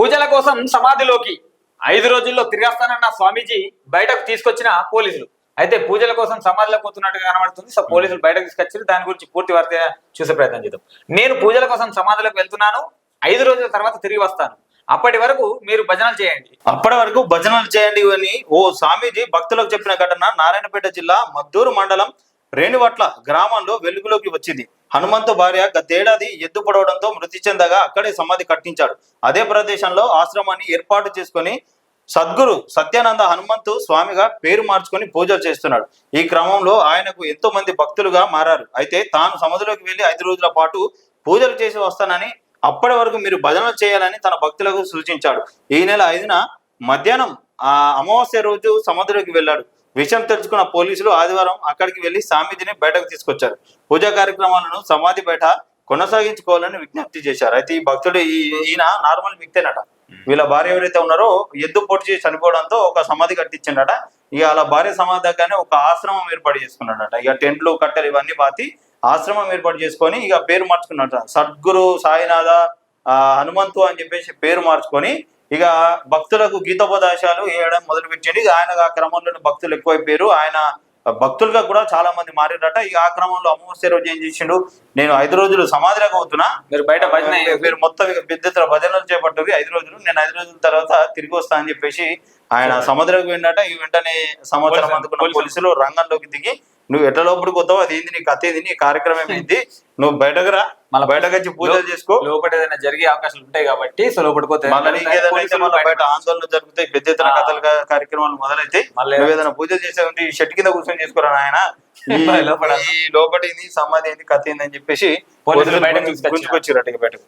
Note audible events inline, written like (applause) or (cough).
పూజల కోసం సమాధిలోకి ఐదు రోజుల్లో తిరిగేస్తానన్న స్వామీజీ బయటకు తీసుకొచ్చిన పోలీసులు. అయితే పూజల కోసం సమాధిలోకి పోతున్నట్టుగా కనబడుతుంది. సో పోలీసులు బయటకు తీసుకొచ్చి దాని గురించి పూర్తి వార్త చూసే ప్రయత్నం చేద్దాం. నేను పూజల కోసం సమాధిలోకి వెళ్తున్నాను. ఐదు రోజుల తర్వాత తిరిగి వస్తాను. అప్పటి వరకు మీరు భజనలు చేయండి. అప్పటి వరకు భజనలు చేయండి అని ఓ స్వామీజీ భక్తులకు చెప్పిన ఘటన. నారాయణపేట జిల్లా మద్దూరు మండలం రేణువట్ల గ్రామంలో వెలుగులోకి వచ్చింది. హనుమంతు భార్య గతేడాది ఎద్దు పడవడంతో మృతి చెందగా అక్కడే సమాధి కట్టించాడు. అదే ప్రదేశంలో ఆశ్రమాన్ని ఏర్పాటు చేసుకొని సద్గురు సత్యానంద హనుమంతు స్వామిగా పేరు మార్చుకొని పూజలు చేస్తున్నాడు. ఈ క్రమంలో ఆయనకు ఎంతో మంది భక్తులుగా మారారు. అయితే తాను సముద్రంలోకి వెళ్ళి ఐదు రోజుల పాటు పూజలు చేసి వస్తానని అప్పటి వరకు మీరు భజనలు చేయాలని తన భక్తులకు సూచించాడు. ఈ నెల ఐదున మధ్యాహ్నం ఆ అమావాస్య రోజు సముద్రంలోకి వెళ్ళాడు. విషయం తెలుసుకున్న పోలీసులు ఆదివారం అక్కడికి వెళ్ళి స్వామీజీని బయటకు తీసుకొచ్చారు. పూజా కార్యక్రమాలను సమాధి బయట కొనసాగించుకోవాలని విజ్ఞప్తి చేశారు. అయితే ఈ భక్తుడు ఈ- ఈయన నార్మల్ వ్యక్తేనట. వీళ్ళ భార్య ఎవరైతే ఉన్నారో ఎద్దు పొట్టి చేసి చనిపోవడంతో ఒక సమాధి కట్టించిండట. ఇక అలా భార్య సమాధి దగ్గరనే ఒక ఆశ్రమం ఏర్పాటు చేసుకున్నాడట. ఇక టెంట్లు కట్టెలు ఇవన్నీ పాతి ఆశ్రమం ఏర్పాటు చేసుకొని ఇక పేరు మార్చుకున్నట సద్గురు సాయినాథ ఆ, హనుమంతు అని చెప్పేసి పేరు మార్చుకొని ఇక భక్తులకు గీతోపదేశాలు వేయడం మొదలుపెట్టింది ఇక ఆయన ఆ క్రమంలో భక్తులు ఎక్కువైపోయారు. ఆయన భక్తులుగా కూడా చాలా మంది మారారట. ఇక ఆ క్రమంలో అమావాస్య రోజు ఏం చేసిండు? నేను ఐదు రోజులు సమాధిలోకి అవుతున్నా. మీరు బయట భజన మీరు మొత్తం ఇక పెద్ద ఎత్తున భజనలు చేపట్టారు ఐదు రోజులు. నేను ఐదు రోజుల తర్వాత తిరిగి వస్తా అని చెప్పేసి ఆయన సముద్రంకి వెళ్ళినట. ఈ వెంటనే సంవత్సరం అందుకున్న. పోలీసులు రంగంలోకి దిగి నువ్వు ఎట్ల లోపలికి పోతావు అది ఏంది నీ కథ ఏంది? నీ కార్యక్రమం (laughs) ఏంది? నువ్వు బయటకు రా. మళ్ళా బయటకు వచ్చి పూజలు చేసుకో. లోపల ఏదైనా జరిగే అవకాశాలు ఉంటాయి కాబట్టి సో లోపలికి బయట ఆందోళన జరుగుతాయి పెద్ద ఎత్తున. కథలు కార్యక్రమాలు మొదలైతాయి. మళ్ళీ నువ్వు ఏదైనా పూజలు చేసే షెట్ కింద కూర్చొని చేసుకోరా ఆయన (laughs) లోపల. ఈ లోపల ఏంది? సమాధి ఏంది? కథ ఏంది? అని చెప్పేసి బయటకు బయటకు.